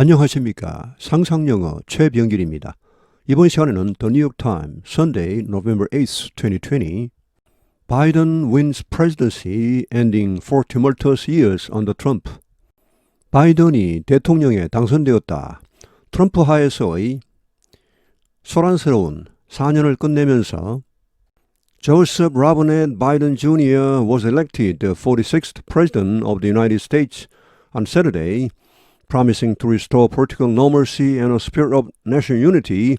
안녕하십니까. 상상영어 최병길입니다. 이번 시간에는 The New York Times, Sunday, November 8th, 2020 Biden wins presidency ending four tumultuous years under Trump. 바이든이 대통령에 당선되었다. 트럼프 하에서의 소란스러운 4년을 끝내면서 Joseph Robinette Biden Jr. was elected the 46th President of the United States on Saturday, promising to restore political normalcy and a spirit of national unity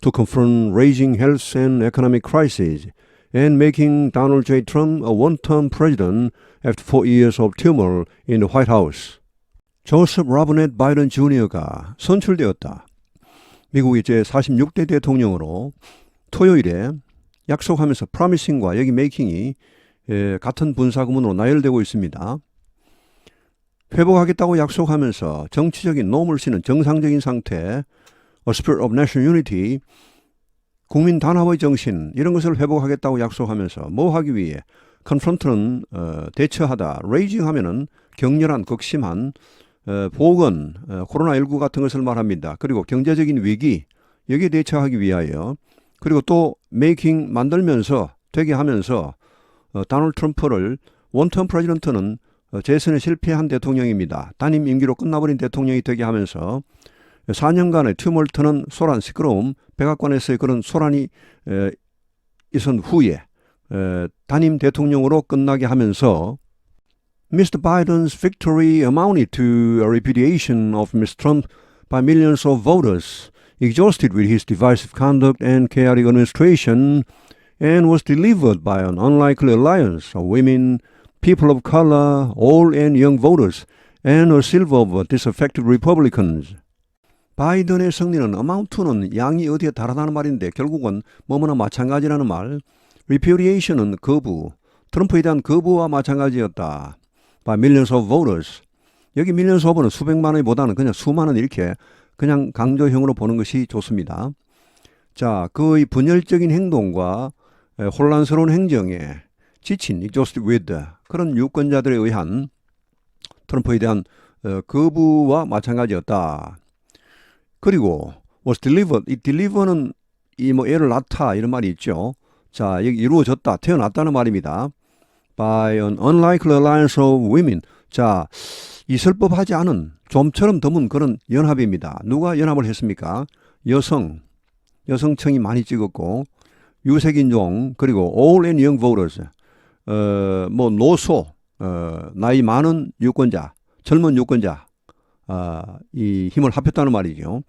to confront raging health and economic crises, and making Donald J. Trump a one-term president after four years of turmoil in the White House. 조셉 라브넷 바이든 주니어가 선출되었다. 미국의 제46대 대통령으로 토요일에 약속하면서 프라미싱과 여기 메이킹이 에, 같은 분사구문으로 나열되고 있습니다. 회복하겠다고 약속하면서 정치적인 노멀시는 정상적인 상태, a spirit of national unity, 국민 단합의 정신 이런 것을 회복하겠다고 약속하면서 뭐 하기 위해 confront는 어, 대처하다, raging 하면은 격렬한 극심한 어, 보건, 어, 코로나19 같은 것을 말합니다. 그리고 경제적인 위기 여기에 대처하기 위하여 그리고 또 메이킹 만들면서 되게 하면서 어, 다널드 트럼프를 원턴 프레지던트는 어, 재선에 실패한 대통령입니다. 단임 임기로 끝나버린 대통령이 되게 하면서 4년간의 튜멀트는 소란 시끄러움 백악관에서의 그런 소란이 에, 있은 후에 에, 단임 대통령으로 끝나게 하면서 Mr. Biden's victory amounted to a repudiation of Mr. Trump by millions of voters, exhausted with his divisive conduct and chaotic administration, and was delivered by an unlikely alliance of women, people of color, old and young voters, and a silver of disaffected Republicans. 바이든의 승리는 amount는 양이 어디에 달하다는 말인데 결국은 뭐뭐나 마찬가지라는 말. repudiation은 거부, 트럼프에 대한 거부와 마찬가지였다. by millions of voters. 여기 millions of는 수백만의 보다는 그냥 수만원 이렇게 그냥 강조형으로 보는 것이 좋습니다. 자, 그의 분열적인 행동과 에, 혼란스러운 행정에 지친 exhausted with 그런 유권자들에 의한 트럼프에 대한 어, 거부와 마찬가지였다. 그리고 was delivered. 이 deliver는 이 뭐 애를 낳다 이런 말이 있죠. 자, 여기 이루어졌다, 태어났다는 말입니다. by an unlikely alliance of women. 자, 있을 법하지 않은 좀처럼 드문 그런 연합입니다. 누가 연합을 했습니까? 여성, 여성층이 많이 찍었고 유색인종 그리고 all and young voters. 어, 뭐 노소, 어, 나이 많은 유권자, 젊은 유권자, 어, 이 힘을 합했다는 말이죠.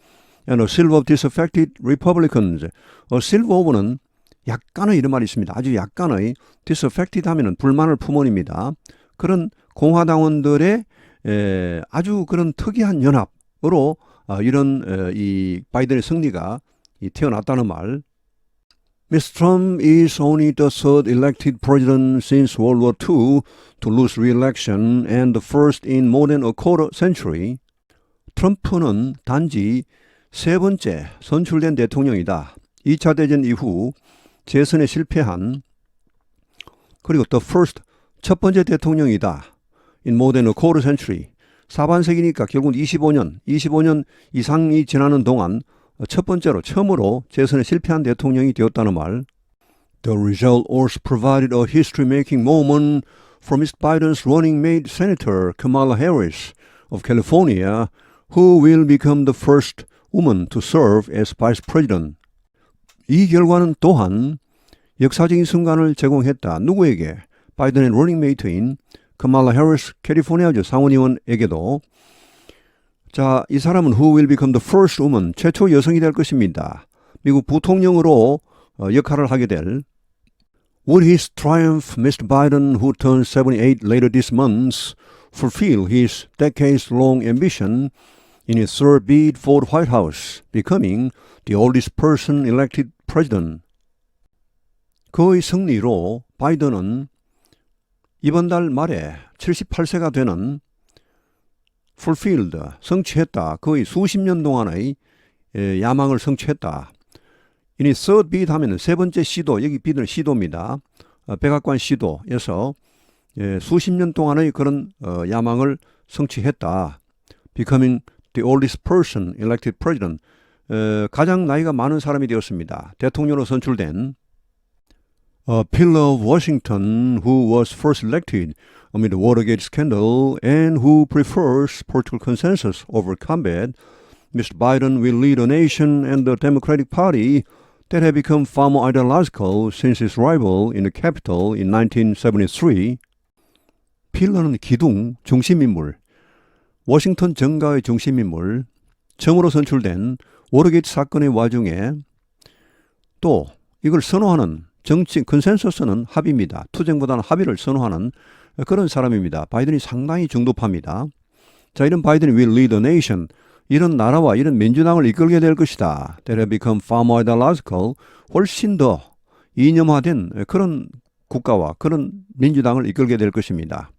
And a silver of disaffected Republicans. 어, silver of는 약간의 이런 말이 있습니다. 아주 약간의 disaffected 하면은 불만을 품은입니다. 그런 공화당원들의 에, 아주 그런 특이한 연합으로 어, 이런 에, 이 바이든의 승리가 이 태어났다는 말. Mr. Trump is only the third elected president since World War II to lose re-election and the first in more than a quarter century. 트럼프는 단지 세 번째 선출된 대통령이다. 2차 대전 이후 재선에 실패한 그리고 the first 첫 번째 대통령이다. in more than a quarter century. 사반세기니까 결국 25년, 25년 이상이 지나는 동안 첫 번째로 처음으로 재선에 실패한 대통령이 되었다는 말. The result also provided a history-making moment for Mr. Biden's running mate Senator Kamala Harris of California, who will become the first woman to serve as vice president. 이 결과는 또한 역사적인 순간을 제공했다. 누구에게? 바이든의 러닝메이트인 카말라 해리스 캘리포니아주 상원의원에게도 자, 이 사람은 who will become the first woman 최초 여성이 될 것입니다. 미국 부통령으로 어, 역할을 하게 될 Would his triumph, Mr. Biden, who turns 78 later this month, fulfill his decades-long ambition in his third bid for the White House, becoming the oldest person elected president? 그의 승리로 바이든은 이번 달 말에 78세가 되는 fulfilled, 성취했다. 거의 수십 년 동안의 에, 야망을 성취했다. 이니 third bid 하면 세 번째 시도, 여기 bid는 시도입니다. 어, 백악관 시도에서 예, 수십 년 동안의 그런 어, 야망을 성취했다. becoming the oldest person elected president. 어, 가장 나이가 많은 사람이 되었습니다. 대통령으로 선출된 어, Pillar of Washington, who was first elected amid the Watergate scandal and who prefers political consensus over combat, Mr. Biden will lead a nation and the Democratic Party that have become far more ideological since his arrival in the Capitol in 1973. 필러는 기둥, 중심인물, 워싱턴 정가의 중심인물, 처음으로 선출된 워터게이트 사건의 와중에 또 이걸 선호하는 정치 컨센서스는 합의입니다. 투쟁보다는 합의를 선호하는 그런 사람입니다. 바이든이 상당히 중도파입니다. 자, 이런 바이든이 will lead a nation. 이런 나라와 이런 민주당을 이끌게 될 것이다. Have become far more ideological. 훨씬 더 이념화된 그런 국가와 그런 민주당을 이끌게 될 것입니다.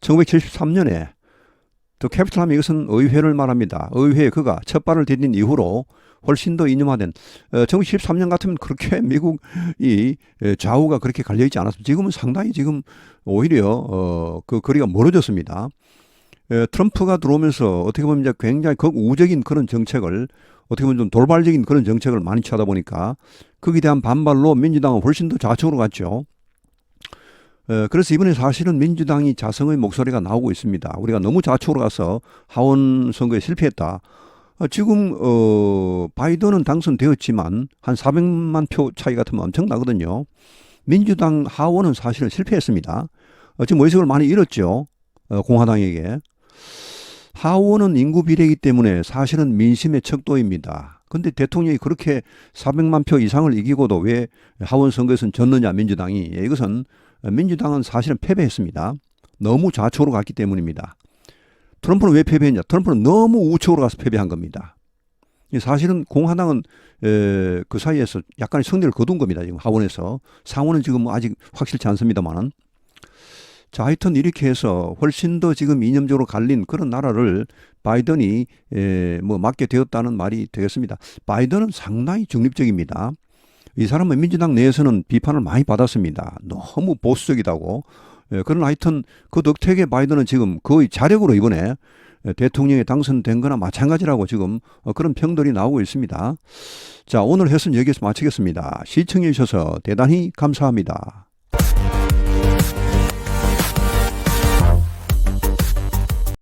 1973년에 또 캐피탈 하면 이것은 의회를 말합니다. 의회에 그가 첫 발을 디딘 이후로 훨씬 더 이념화된 어, 1913년 같으면 그렇게 미국이 에, 좌우가 그렇게 갈려 있지 않았습니다. 지금은 상당히 지금 오히려 어, 그 거리가 멀어졌습니다. 에, 트럼프가 들어오면서 어떻게 보면 이제 굉장히 극우적인 그런 정책을 어떻게 보면 좀 돌발적인 그런 정책을 많이 취하다 보니까 거기에 대한 반발로 민주당은 훨씬 더 좌측으로 갔죠. 에, 그래서 이번에 사실은 민주당이 자성의 목소리가 나오고 있습니다. 우리가 너무 좌측으로 가서 하원 선거에 실패했다. 어, 지금 어, 바이든은 당선되었지만 한 400만 표 차이 같으면 엄청나거든요. 민주당 하원은 사실은 실패했습니다. 어, 지금 의석을 많이 잃었죠. 어, 공화당에게. 하원은 인구 비례이기 때문에 사실은 민심의 척도입니다. 근데 대통령이 그렇게 400만 표 이상을 이기고도 왜 하원 선거에서는 졌느냐 민주당이 예, 이것은 민주당은 사실은 패배했습니다. 너무 좌측으로 갔기 때문입니다. 트럼프는 왜 패배했냐? 트럼프는 너무 우측으로 가서 패배한 겁니다. 사실은 공화당은 에, 그 사이에서 약간의 승리를 거둔 겁니다. 지금 하원에서 상원은 지금 아직 확실치 않습니다만은 자 하여튼 이렇게 해서 훨씬 더 지금 이념적으로 갈린 그런 나라를 바이든이 에, 뭐 맡게 되었다는 말이 되겠습니다. 바이든은 상당히 중립적입니다. 이 사람은 민주당 내에서는 비판을 많이 받았습니다. 너무 보수적이다고. 예, 그런 하여튼 그 덕택에 바이든은 지금 거의 자력으로 이번에 대통령에 당선된 거나 마찬가지라고 지금 어, 그런 평들이 나오고 있습니다. 자, 오늘 해선 여기서 마치겠습니다. 시청해 주셔서 대단히 감사합니다.